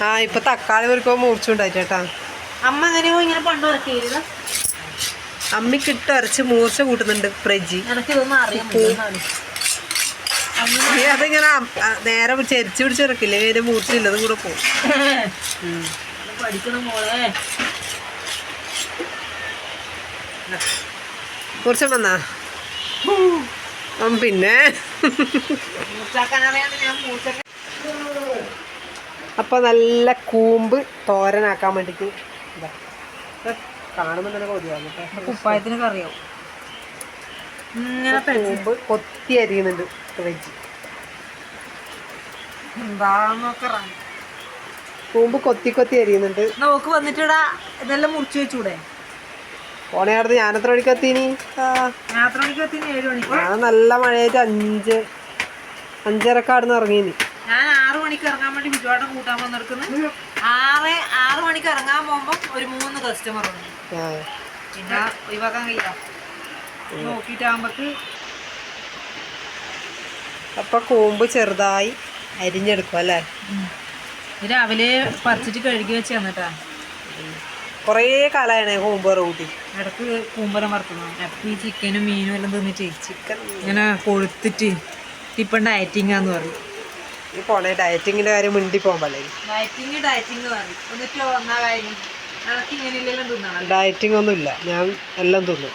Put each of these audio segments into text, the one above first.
ആ ഇപ്പൊ തക്കാളി മുറിക്കുമ്പോ മൂർച്ചുണ്ടായിട്ടാ അമ്മ എങ്ങനെയോ ഇങ്ങനെ പണ്ട് ഇറക്കിയത് അമ്മിക്കിട്ട് അരച്ച് മൂർച്ച കൂട്ടുന്നുണ്ട് പ്രജി അതിങ്ങനെ നേരെ ചെരിച്ചു പിടിച്ചിറക്കില്ലേ മൂർച്ച മൂർച്ചയില്ലത് കൂടെ പോകും പഠിക്കണം മോളെ. പിന്നെ മൂർച്ചാക്കാൻ അറിയാണ്ട് ഞാൻ മൂർച്ചക്ക അപ്പൊ നല്ല കൂമ്പ് തോരനാക്കാൻ വേണ്ടിട്ട് ഇതാ. ഇത് കാണുമ്പോ തന്നെ കൊതിയാവും കേട്ടോ. കുപ്പായത്തിന് കറിയാവും. ഇങ്ങനെ കൂമ്പ് കൊത്തി അരിയുന്നുണ്ട് എന്താന്നൊക്കെ കൂമ്പ് കൊത്തി കൊത്തി അരിയുന്നുണ്ട്. നോക്ക് വന്നിട്ടിടാ ഇതെല്ലാം മുറിച്ച് വെച്ചൂടെ? മണിക്ക് എത്തീനി? ആ യാത്ര മണിക്ക് എത്തിനി? ഞാൻ നല്ല മഴയായിട്ട് അഞ്ച് അഞ്ചരക്കാടുന്ന് ഇറങ്ങീനി. ഞാൻ ആറ് മണിക്ക് ഇറങ്ങാൻ വേണ്ടി കൂട്ടാൻ വന്നെടുക്കുന്നത് ആറ് ആറ് മണിക്ക് ഇറങ്ങാൻ പോകുമ്പോൾ ഒരു മൂന്ന് കസ്റ്റമർ ഉണ്ട്. ആ. പിന്നെ ഒഴിവാക്കാൻ കഴിയാം നോക്കിയിട്ടാകുമ്പോക്ക് അപ്പൊ കൂമ്പ് ചെറുതായി അരിഞ്ഞെടുക്കും അല്ലേ? രാവിലെ പറിച്ചിട്ട് കഴുകി വെച്ച് തന്നിട്ടാ. കുറേ കാലമാണ് കൂമ്പറ കൂട്ടി. ഇടയ്ക്ക് കൂമ്പറ വറുക്കുന്നു എപ്പോൾ ഈ ചിക്കനും മീനും എല്ലാം തിന്നിട്ട് ചിക്കൻ ഇങ്ങനെ കൊഴുത്തിട്ട് ഇപ്പം ഡയറ്റിംഗാന്ന് പറയും. ഈ പോണേ ഡയറ്റിങ്ങിന്റെ കാര്യം മിണ്ടി പോകുമ്പോഴേ ഡയറ്റിങ് ഡയറ്റിംഗ് പറയും. എന്നിട്ട് വന്നാ കാര്യം ഡയറ്റിംഗ് ഒന്നും ഇല്ല ഞാൻ എല്ലാം തിന്നും.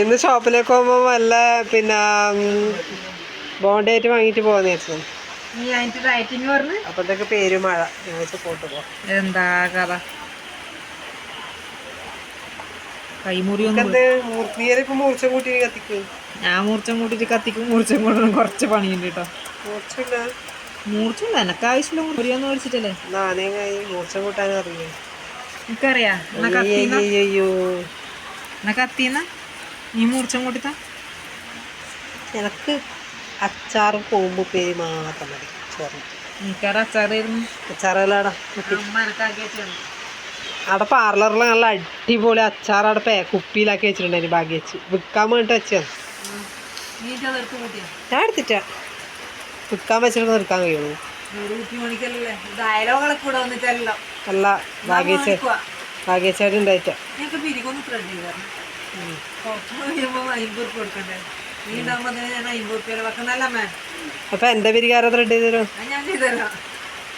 ഇന്ന് ഷോപ്പിലേക്ക് പോകുമ്പോൾ വല്ല പിന്നെ ബോണ്ടായിട്ട് വാങ്ങിട്ട് പോകാന്ന് വിചാരിച്ചു നീ അതിന്റെ പറഞ്ഞ്? ഞാൻ പോട്ട് പോവാം എന്താ കഥ? കൈമുറി മൂർച്ച കൂട്ടി കത്തിക്കും. ഞാൻ മൂർച്ചം കൂട്ടിട്ട് കത്തിക്കും. മൂർച്ചം കൂട്ടണം കുറച്ച് പണിയുണ്ട് കേട്ടോ. മൂർച്ചില്ല മൂർച്ചുണ്ട് എനക്ക് ആവശ്യമില്ല മുറിയൊന്നും മേടിച്ചിട്ടല്ലേ? മൂർച്ച കൂട്ടാൻ അറിയാം എനിക്കറിയാ. എന്നാ കത്തിന്ന നീ മൂർച്ചം കൂട്ടിത്താ. എനക്ക് അച്ചാറും കൂമ്പ് പേര് മാത്രം മതി. ചോറിന്. അച്ചാറായിരുന്നു. അച്ചാറല്ലാടാ. വെച്ചാണ് അവിടെ പാർലറിൽ നല്ല അടിപൊളി അച്ചാർ അവിടെ പേ കുപ്പിയിലാക്കി വെച്ചിട്ടുണ്ടായിരുന്നു ബാഗ് വെച്ച്. വിൽക്കാൻ വേണ്ടിട്ട് വെച്ചതാണ് നീ ഞാൻ എടുത്തിട്ടാ. വിൽക്കാൻ വെച്ചിട്ട് നിർക്കാൻ കഴിയുള്ളൂ. അല്ല ബാഗ് വെച്ചായിട്ട് ഉണ്ടായിട്ടാ. പിരികൊന്ന് കൊടുക്കണ്ടേ? അപ്പൊ എന്റെ പിരികാരെ ത്രെഡ് ചെയ്ത് തരും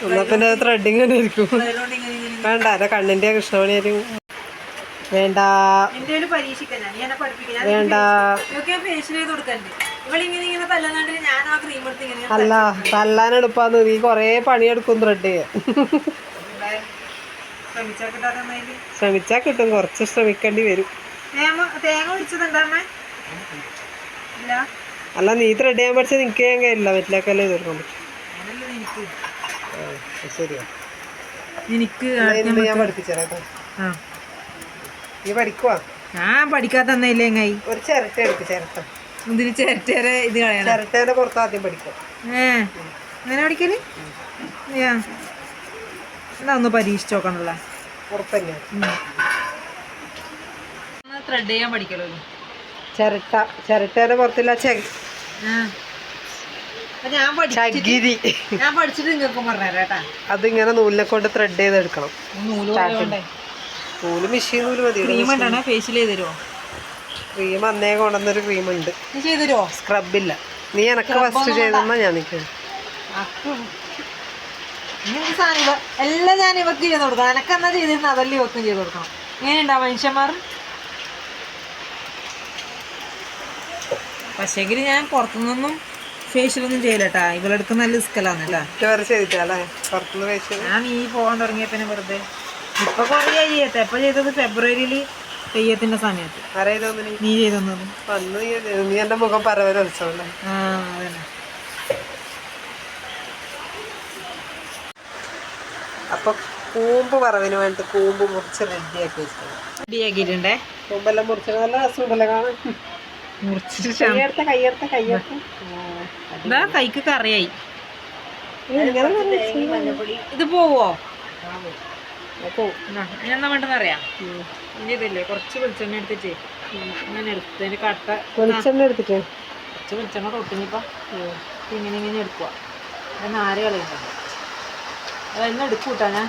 എന്നാ പിന്നെ ത്രെഡിങ് തന്നെ ആയിരിക്കും. വേണ്ട എന്റെ കണ്ണിന്റെ വേണ്ട. പരീക്ഷിക്കാൻ നീ വേണ്ട. ഇങ്ങനെ അല്ല തല്ലാൻ എളുപ്പാന്ന് നീ കൊറേ പണിയെടുക്കും ത്രെഡ് ശ്രമിച്ചാ കിട്ടും. കുറച്ച് ശ്രമിക്കേണ്ടി വരും. തേങ്ങ ഇല്ല അല്ല. നീ ഇത്ര ചെയ്യാൻ പഠിച്ച നിനക്ക് ഞാൻ കഴിയില്ല മറ്റിലേക്കല്ലേ തീർക്കാൻ പറ്റും. ശരിയാ. എനിക്ക് ഞാൻ നീ പഠിക്കുവാ? ഞാൻ എങ്ങായി? ഒരു ചിരട്ട എടുക്ക് ചിരട്ട. ഇതിന് ചേരട്ടേരെ ഇത് കളയണം. ചിരട്ടേന്റെ പുറത്ത് ആദ്യം പഠിക്കും. ഏ അങ്ങനെ പഠിക്കൽ? ഞാ എന്നാ ഒന്ന് പരീക്ഷിച്ച് നോക്കണല്ലോ ത്രെഡ് ചെയ്യാൻ പഠിക്കലോ ചിരട്ട ചിരട്ടയുടെ പുറത്തില്ല ചകിരി. ഞാൻ പഠിച്ചിട്ട് നിങ്ങൾക്ക് പറഞ്ഞുതരാം അതിങ്ങനെ നൂലിനെ കൊണ്ട് ത്രെഡ് ചെയ്തെടുക്കണം. നൂൽ മെഷീൻ നൂൽ മതി ക്രീം ഫേഷ്യൽ അന്നേ കൊണ്ടുവന്നൊരു ക്രീം ഉണ്ട്. സ്ക്രബില്ല നീ എനക്ക് ഫസ്റ്റ് ചെയ്തെന്നാ ഞാൻ നിൽക്കുന്നത് എല്ലാം ഞാൻ ഇവക്ക് ചെയ്ത് കൊടുക്കാം എനക്കെന്നാ ചെയ്തിരുന്ന? അതല്ലേ ഇവക്കും ചെയ്ത് കൊടുക്കണം. ഇങ്ങനെയുണ്ടാവും മനുഷ്യന്മാർ? പക്ഷേങ്കിൽ ഞാൻ പുറത്തുനിന്നൊന്നും ഫേഷ്യലൊന്നും ഇവളെടുക്ക് നല്ല റിസ്കലാണ് കേട്ടാ വരെ ചെയ്തിട്ടല്ലേ? പുറത്തുനിന്ന് ഞാൻ ഈ പോകാൻ തുടങ്ങിയ പിന്നെ വെറുതെ. ഇപ്പൊ കുറേ ചെയ്യത്തെ എപ്പൊ ചെയ്തത് ഫെബ്രുവരിയിൽ തെയ്യത്തിന്റെ സമയത്ത്. നീ? ചെയ്തത്. നീ എന്റെ മുഖം ആ അതന്നെ. അപ്പൊ കൂമ്പ് പറവിന് വേണ്ടി കൂമ്പ് മുറിച്ച് റെഡിയാക്കി വെച്ചിട്ടുണ്ട് റെഡിയാക്കിയിട്ടുണ്ടേ കൂമ്പെല്ലാം മുറിച്ചത് നല്ല രസമുണ്ടല്ലേ കാണാൻ? ഇതാ കൈക്ക് കറിയായി. ഇത് പോവോ? എന്നാ, എന്താ വേണ്ടെന്ന് അറിയാം ഇനി ഇതില്ലേ കുറച്ച് വെളിച്ചെണ്ണ എടുത്തിട്ട്. ഇങ്ങനെ എടുത്തതിന് കട്ട വെളിച്ചെണ്ണ എടുത്തിട്ട്? കുറച്ച് വെളിച്ചെണ്ണ തൊട്ടിനിപ്പോ. ഇങ്ങനെ ഇങ്ങനെ എടുക്കുക അത് നാര് കളയുന്നുണ്ട് അതെല്ലാം എടുക്കൂട്ടാ ഞാൻ.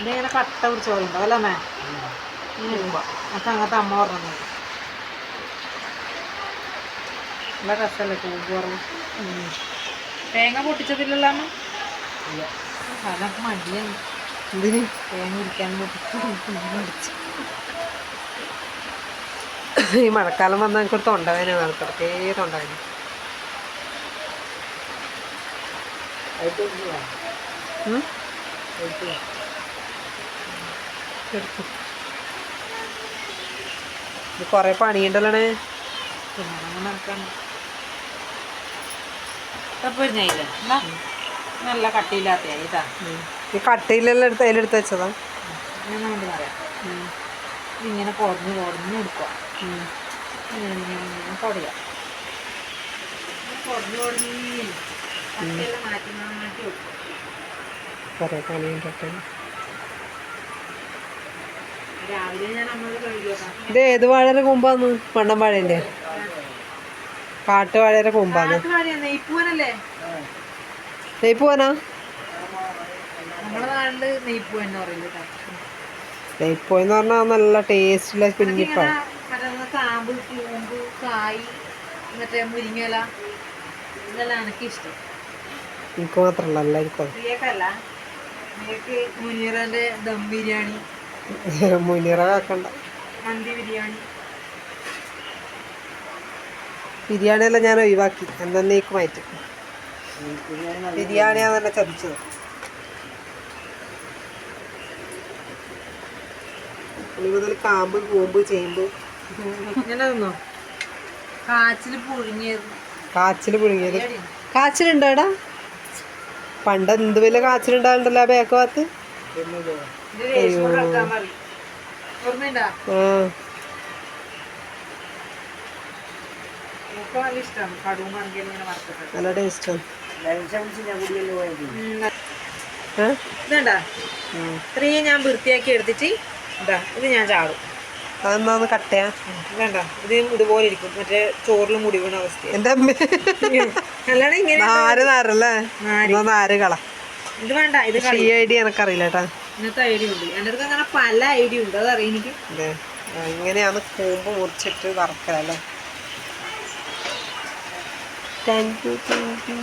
ഇതിങ്ങനെ കട്ട പിടിച്ച പോലെ അല്ലേ അമ്മേ? ഇങ്ങനെ എടുക്കുക അപ്പം അങ്ങനത്തെ അമ്മ പറഞ്ഞത് നല്ല രസമല്ലേ കൂമ്പ് തേങ്ങ പൊട്ടിച്ചതില്ലല്ലോ അതൊക്കെ മടിയാണ്. ഇതിന് തേങ്ങ ഇരിക്കാൻ പൊട്ടിച്ചു ഈ മഴക്കാലം വന്നാൽ എനിക്കൊരു തൊണ്ടവേന നടക്കടക്കേ തൊണ്ടവേന. ഇത് കൊറേ പണിയുണ്ടല്ലേ നടക്കാണ്. നല്ല കട്ടിയില്ലാത്ത ഇതാ. ഈ കട്ടിയിലെല്ലാം എടുത്ത് അതിലെടുത്ത് വെച്ചതാ? പറയാം. ഇങ്ങനെ കുറഞ്ഞ് കുറഞ്ഞ് എടുക്കുക ഇങ്ങനെ കുടയാം കുറഞ്ഞ് കുറഞ്ഞ് മാറ്റി മാറ്റി വെക്കാം. ഇത് ഏത് വാഴയുടെ കൊമ്പാന്ന്? പണ്ടം വാഴേന്റെ കാട്ടുവാഴയുടെ കൊമ്പാണ് കാട്ടുവാഴ നെയ്പ്പൂവനല്ലേ? നെയ് പോവാനാ നമ്മുടെ നാട്ടിൽ നെയ്പ്പൂവൻ എന്ന് പറഞ്ഞാൽ നല്ല ടേസ്റ്റുള്ള കുഞ്ഞിപ്പാണ് മറ്റേ കാമ്പ് കൂമ്പ് കായ് മറ്റേ മുരിങ്ങല ഇതെല്ലാം എനിക്ക് ഇഷ്ടം. എനിക്ക് മാത്രമല്ല എല്ലാവർക്കും പ്രിയക്കല്ല നിനക്ക് മുനീറന്റെ ദം ബിരിയാണി മുനീറ കാക്കണ്ട. മന്തി ബിരിയാണി. ബിരിയാണി അല്ല ഞാൻ ഒഴിവാക്കി. എന്നേക്ക് മാറ്റി ബിരിയാണിയാണ് തന്നെ ചതിച്ചത്. ഇനി മുതൽ കാമ്പ് കൂമ്പ് ചേമ്പ് ഇങ്ങനെ തിന്നോ? കാച്ചിൽ പുഴുങ്ങിയത്. കാച്ചിൽ പുഴുങ്ങിയത്. കാച്ചിലുണ്ടോ എടാ? പണ്ട് എന്ത് വലിയ കാച്ചിലുണ്ടാവുണ്ടല്ലോ ആ ബേക്ക് ഭാഗത്ത്? ആ. എനിക്ക് നല്ല ഇഷ്ടമാണ്. കടുവും കണക്കിൽ ഇങ്ങനെ വറുത്തിട്ട് നല്ല ടേസ്റ്റാണ് ഇതണ്ടാ. ഇത്രയും ഞാൻ വൃത്തിയാക്കി എടുത്തിട്ട് ഇതാ ഇത് ഞാൻ ചാടും. അതെന്താന്ന് കട്ടയാ വേണ്ട ഇത് ഇതുപോലെ ഇരിക്കും. മറ്റേ ചോറിൽ മുടി വീണ അവസ്ഥ അമ്മ. അല്ലാതെ ഇങ്ങനെ നാര് നാരല്ലേ? നാര്. എന്നാ നാര് കള. ഇത് വേണ്ട ഇത് പക്ഷെ ഈ ഐഡിയ എനക്കറിയില്ല കേട്ടാ. ഇങ്ങനത്തെ ഐഡിയ ഉണ്ട്. എന്റെ അടുത്ത് അങ്ങനെ പല ഐഡിയ ഉണ്ട്. അതറിയാം എനിക്ക്? ഇങ്ങനെയാണ് കൂമ്പ് മുറിച്ചിട്ട് വറക്കലല്ലേ താങ്ക് യു താങ്ക് യു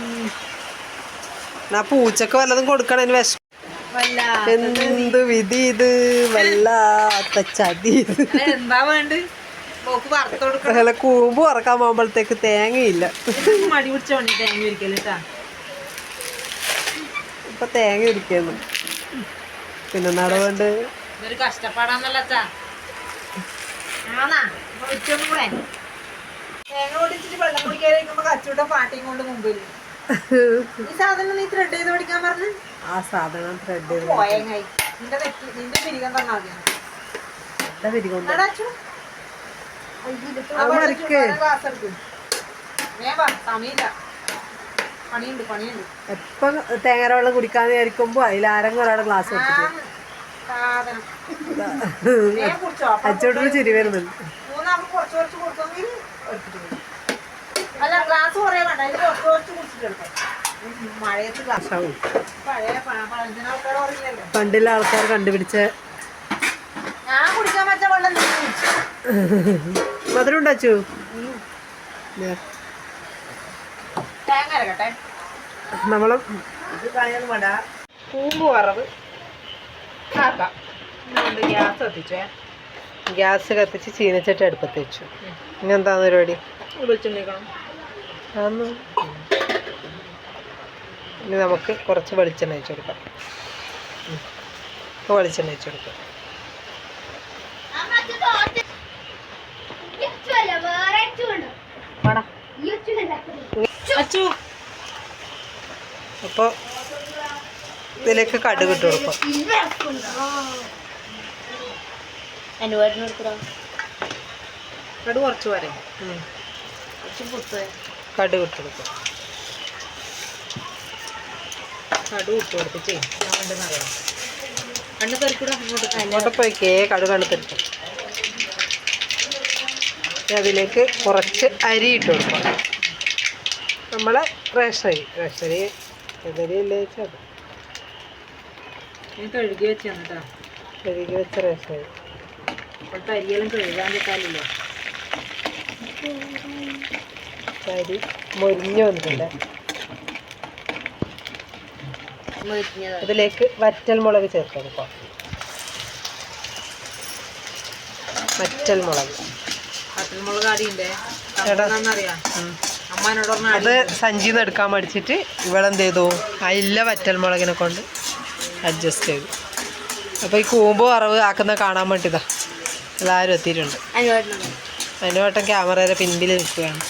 എന്നാ പൂച്ചക്ക് വല്ലതും കൊടുക്കണം അതിന് വിഷം എന്ത് വിധി ഇത്? വല്ലാത്ത ചതി എന്താ വേണ്ട അല്ല കൂമ്പ് വറക്കാൻ പോകുമ്പോഴത്തേക്ക് തേങ്ങയില്ല. മടി പിടിച്ച തേങ്ങ ഇപ്പൊ തേങ്ങ ഇരിക്കുന്നു പിന്നെ നടവുണ്ട് കഷ്ടപ്പാടാന്നല്ല തേങ്ങ പൊടിച്ചിട്ട് വെള്ളം കുടിക്കാതിരിക്കുമ്പോ കച്ചൂട്ട പാട്ടിയും കൊണ്ട് മുമ്പിൽ. ഈ സാധനം നീ ത്രെഡ് ചെയ്ത് പഠിക്കാൻ പറഞ്ഞു? ആ സാധനം ത്രെഡ് ചെയ്ത് പോയങ്ങായി നിന്റെ തെറ്റ് നിന്റെ പിരികം തന്നാ മതി എപ്പൊ തേങ്ങ വെള്ളം കുടിക്കാന്ന് വിചാരിക്കുമ്പോ അതിലാരെങ്കിലും ഒരാളെ ഗ്ലാസ് വെച്ചിട്ട് ചിരി വരുന്നുണ്ട്. കുറച്ച് കുറച്ച് എടുത്തിട്ട് വരും. അല്ല ഗ്ലാസ് കുറേ വേണ്ട. കുറച്ച് കുറച്ച് മഴയത്ത് ഗ്ലാസ്. പഴയ ആൾക്കാർ ആൾക്കാർ കണ്ടുപിടിച്ച ഞാൻ കുടിക്കാൻ പറ്റ വെള്ളം മധുരം ഉണ്ടാച്ചു തേങ്ങ അരക്കട്ടെ. നമ്മൾ ഇത് കളയൊന്നും വേണ്ട കൂമ്പ് വറവ്. ആക്കാം. ഗ്യാസ് കത്തിച്ചേ ഗ്യാസ് കത്തിച്ച് ചീനച്ചട്ടി അടുപ്പത്ത് വെച്ചു. ഇനി എന്താന്ന് പരിപാടി? ഇനി നമുക്ക് കുറച്ച് വെളിച്ചെണ്ണ വെച്ച് കൊടുക്കാം. ഉം. ഇപ്പൊ വെളിച്ചെണ്ണ വെച്ച് കൊടുക്കാം. അപ്പൊ അച്ചു. അപ്പോൾ ഇതിലേക്ക് കടുക് ഇട്ട് കൊടുക്കാം. കടു കുറച്ച് ഉം. കുറച്ച് പുത്ത് കടുക് ഇട്ട് കടു ഇട്ട് കൊടുത്തിട്ട് ഞാൻ വേണ്ടെന്ന് അറിയാം. കണ്ണു കറിക്കൂടെ ഇങ്ങോട്ട് അങ്ങോട്ട് പോയിക്കേ കടുക് കണുത്തിട്ട് അതിലേക്ക് കുറച്ച് അരി ഇട്ട് കൊടുക്കാം നമ്മളെ റേഷൻ അരി റേഷൻ അരി ഏതരി അല്ലേ വെച്ചാൽ കഴുകി വെച്ചാണ് കേട്ടോ. കഴുകി വെച്ച റേഷൻ അരി ഇപ്പോഴത്തെ അരിയെല്ലാം കഴുകാൻ പറ്റാറില്ലോ അരി മൊരിഞ്ഞു വന്നിട്ടുണ്ട്. ഇതിലേക്ക് വറ്റൽ മുളക് ചേർക്കാം ഇപ്പോൾ വറ്റൽ മുളക് അടിയുണ്ടേ അമ്മ എന്നോട് പറഞ്ഞ അത് സഞ്ചിയിൽ നിന്ന് എടുക്കാൻ മടിച്ചിട്ട് ഇവിടെ എന്ത് ചെയ്തു അല്ല വറ്റൽ മുളകിനെ കൊണ്ട് അഡ്ജസ്റ്റ് ചെയ്തു. അപ്പോൾ ഈ കൂമ്പ് വറവ് ആക്കുന്ന കാണാൻ വേണ്ടിയതാ എല്ലാവരും എത്തിയിട്ടുണ്ട്. അതിന് വട്ടം ക്യാമറയുടെ പിൻപിൽ നിൽക്കുകയാണ്.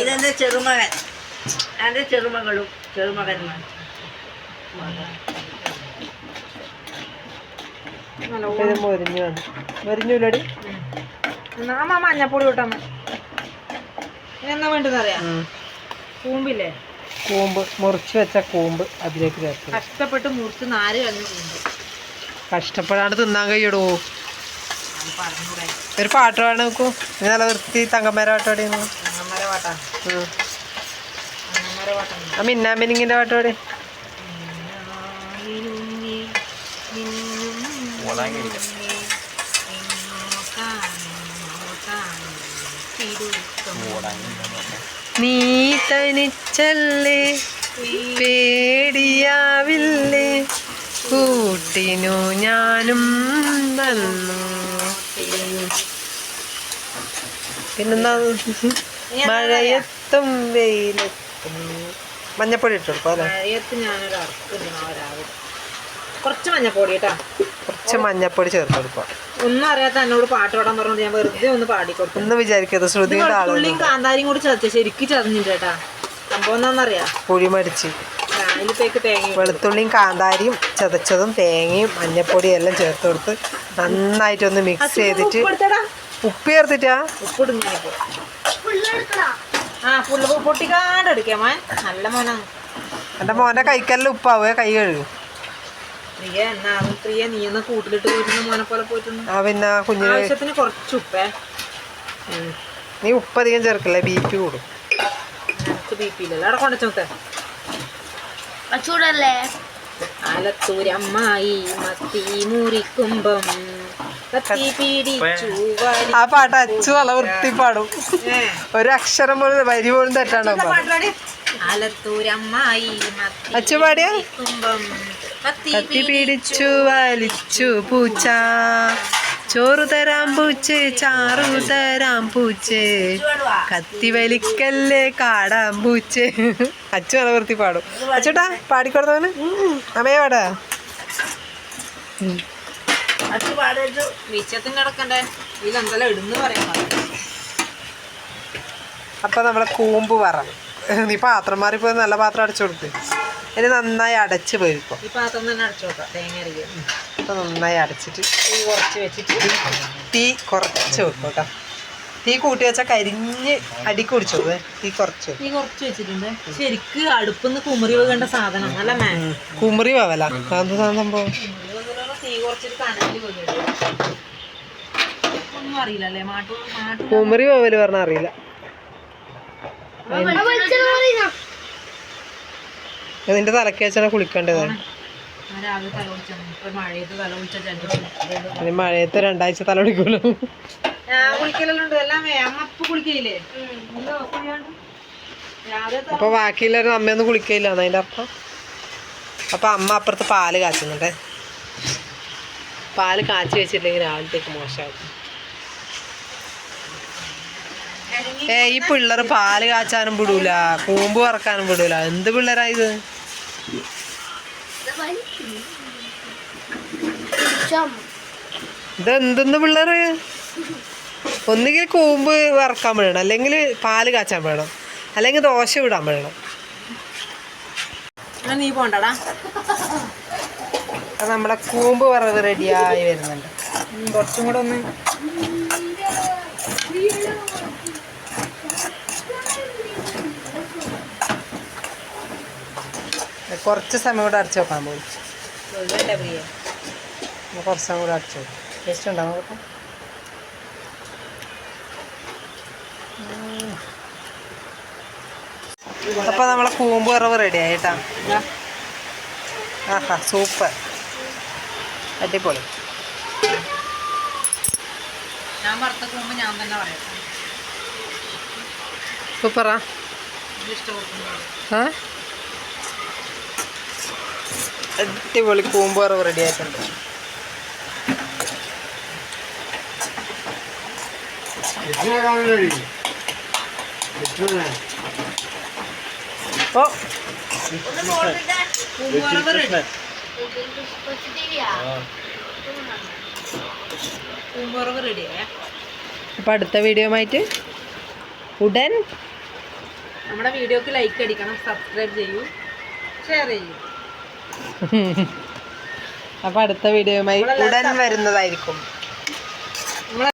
ഇതെന്റെ ചെറുമകൻ. ചെറുമകളും ചെറുമകന്മാർ മൊരിഞ്ഞു മൊരിഞ്ഞൂലടി? മഞ്ഞപ്പൊടി ഇനി എന്നാ വേണ്ടത് അറിയാം? കൂമ്പില്ലേ? കൂമ്പ് മുറിച്ച് വെച്ച കൂമ്പ് അതിലേക്ക് ചേർത്ത് കഷ്ടപ്പെട്ട് മുറിച്ച് നാല് കഴിഞ്ഞ കൂമ്പ്. കഷ്ടപ്പെടാണ്ട് തിന്നാൻ കഴിയടോ ഒരു പാട്ട് പാടാൻ നോക്കൂ. നല്ല വൃത്തി തങ്കമ്മേരെ പാട്ട് പാടി അമ്മമാരെ പാട്ടാ? അമ്മമാരെ പാട്ടാ ആ മിന്നാമിനിങ്ങിന്റെ പാട്ട് പാടി. നീ തനിച്ചല്ലേ പേടിയാവില്ലേ? കൂട്ടിനു ഞാനും വന്നു. പിന്നെന്താ? മഴയത്തും വെയിലത്തും. മഞ്ഞപ്പൊടി ഇട്ടോ കൊടുക്കും അല്ലേ? മഴയത്ത് ഞാനൊരു അർത്ഥം കുറച്ച് മഞ്ഞപ്പൊടി കേട്ടോ. കുറച്ച് മഞ്ഞപ്പൊടി ചേർത്ത് കൊടുക്കുക ഒന്നും അറിയാത്ത എന്നോട് പാട്ട് പാടാൻ പറഞ്ഞത് ഞാൻ വെറുതെ ഒന്ന് പാടി കൊടുത്തു. ഒന്നും വിചാരിക്കരുത് ശ്രുതിയുടെ ആൾ കാന്താരിയും കൂടി ചതച്ച ശരിക്കും ചതഞ്ഞിട്ട് കേട്ടാ സംഭവം എന്താണെന്നറിയാ കുഴി മടിച്ച് അതിലത്തേക്ക് തേങ്ങ വെളുത്തുള്ളിയും കാന്താരിയും ചതച്ചതും തേങ്ങയും മഞ്ഞപ്പൊടിയും എല്ലാം ചേർത്ത് കൊടുത്ത് നന്നായിട്ടൊന്ന് മിക്സ് ചെയ്തിട്ട് ഉപ്പ് ചേർത്തിട്ടാ? ഉപ്പിടും ഞാനിപ്പോ ആ പുള്ള പൊട്ടിക്കാണ്ട് എടുക്കേ മോൻ. നല്ല മോനാ. എന്റെ മോന്റെ കൈക്കല്ല ഉപ്പാവുക കൈ കഴുകും. പ്രിയ എന്നാ പ്രിയ നീ ഒന്ന് കൂട്ടിലിട്ട് മോനെ പോലെ ആ പിന്നെ കുഞ്ഞിന് ആവശ്യത്തിന് കുറച്ച് ഉപ്പേ. നീ ഉപ്പ് അധികം ചേർക്കില്ലേ ബി പി കൂടും. എനിക്ക് ബി പി ഇല്ലല്ലോ. അവിടെ കൊണ്ടുവച്ചോട്ടെ. ചൂടല്ലേ? ആലത്തൂരമ്മായി മത്തി മുറിക്കുമ്പം ആ പാട്ട് അച്ചു നല്ല വൃത്തി പാടും ഒരു അക്ഷരം പോലും വരി പോലും തെറ്റാണ് അച്ചു പാടിയ? കത്തി പിടിച്ചു വലിച്ചു പൂച്ച. ചോറ് തരാം പൂച്ച ചാറു തരാം പൂച്ച. കത്തി വലിക്കല്ലേ കാടാം പൂച്ച. അച്ഛൻ വൃത്തി പാടും. അച്ചോട്ടാ പാടിക്കൊടുത്തവന്? അമ്മയെ പാടാ. അപ്പൊ നമ്മളെ കൂമ്പ് പറ നീ പാത്രം മാറിപ്പോയി നല്ല പാത്രം അടച്ചു കൊടുത്ത് ഇനി നന്നായി അടച്ചു പോയിരിക്കും ഈ പാത്രം തന്നെ അടച്ചോക്കാം തേങ്ങ അപ്പൊ നന്നായി അടച്ചിട്ട് തീ കുറച്ച് വെച്ചിട്ട് തീ കുറച്ച് വെക്കും കേട്ടോ. തീ കൂട്ടി വെച്ചാൽ കരിഞ്ഞ് അടിക്ക് പിടിച്ചു തീ കുറച്ച് തീ കുറച്ച് വെച്ചിട്ടുണ്ട്. ശരിക്ക് അടുപ്പിന്ന് കുമറി വെക്കേണ്ട സാധനം. അല്ല മേ കുമറി വേവല. അത് സംഭവം? തീ കുറച്ചിട്ട് കനലിൽ വീഴും ഒന്നും അറിയില്ലല്ലേ? മാട്ടു മാട്ടു കുമറി വേവൽ പറഞ്ഞാൽ അറിയില്ല. നിന്റെ തലക്കേച്ചാണ് വെച്ചാൽ ഇനി മഴയത്ത് രണ്ടാഴ്ച തല അമ്മ അപ്പൊ അപ്പൊ ബാക്കിയുള്ളവരും അമ്മയൊന്നും കുളിക്കയില്ല അതിന്റെ അർത്ഥം. അപ്പൊ അമ്മ അപ്പുറത്ത് പാൽ കാച്ചുന്നുണ്ടേ. പാൽ കാച്ചി വെച്ചില്ലെങ്കിൽ രാവിലത്തേക്ക് മോശമാകും ഏ ഈ പിള്ളേർ പാൽ കാച്ചാനും വിടൂല. കൂമ്പ് വറക്കാനും വിടൂല. എന്ത് പിള്ളേരാ ഇത് പിള്ളേർ ഒന്നുകിൽ കൂമ്പ് വറക്കാൻ വേണം അല്ലെങ്കിൽ പാൽ കാച്ചാൻ വേണം അല്ലെങ്കിൽ ദോശ വിടാൻ വേണം. നീ പോണ്ടടാ. നമ്മളെ കൂമ്പ് വറവ് റെഡിയായി വരുന്നുണ്ട്. കുറച്ചും കൂടെ ഒന്ന് കുറച്ച് സമയം കൂടെ അടച്ചു വെക്കാൻ പോയി. കുറച്ച് സമയം കൂടെ അടിച്ചു ടേസ്റ്റ് ഉണ്ടാവും നോക്കട്ടെ അപ്പോൾ നമ്മളെ കൂമ്പ് വറവ് റെഡി ആയിട്ടാ ആഹാ സൂപ്പർ അടിപൊളി. ഞാൻ വറുത്ത പോകുമ്പോൾ ഞാൻ തന്നെ പറയാം. സൂപ്പറാ ആ? അടിപൊളി കൂമ്പ് റെഡി ആയിട്ടുണ്ട്. ഓ. അപ്പോൾ അടുത്ത വീഡിയോ ആയിട്ട് ഉടൻ നമ്മുടെ വീഡിയോക്ക് ലൈക്ക് അടിക്കണം സബ്സ്ക്രൈബ് ചെയ്യൂ ഷെയർ ചെയ്യൂ. അപ്പോൾ അടുത്ത വീഡിയോയുമായി ഉടൻ വരുന്നതായിരിക്കും.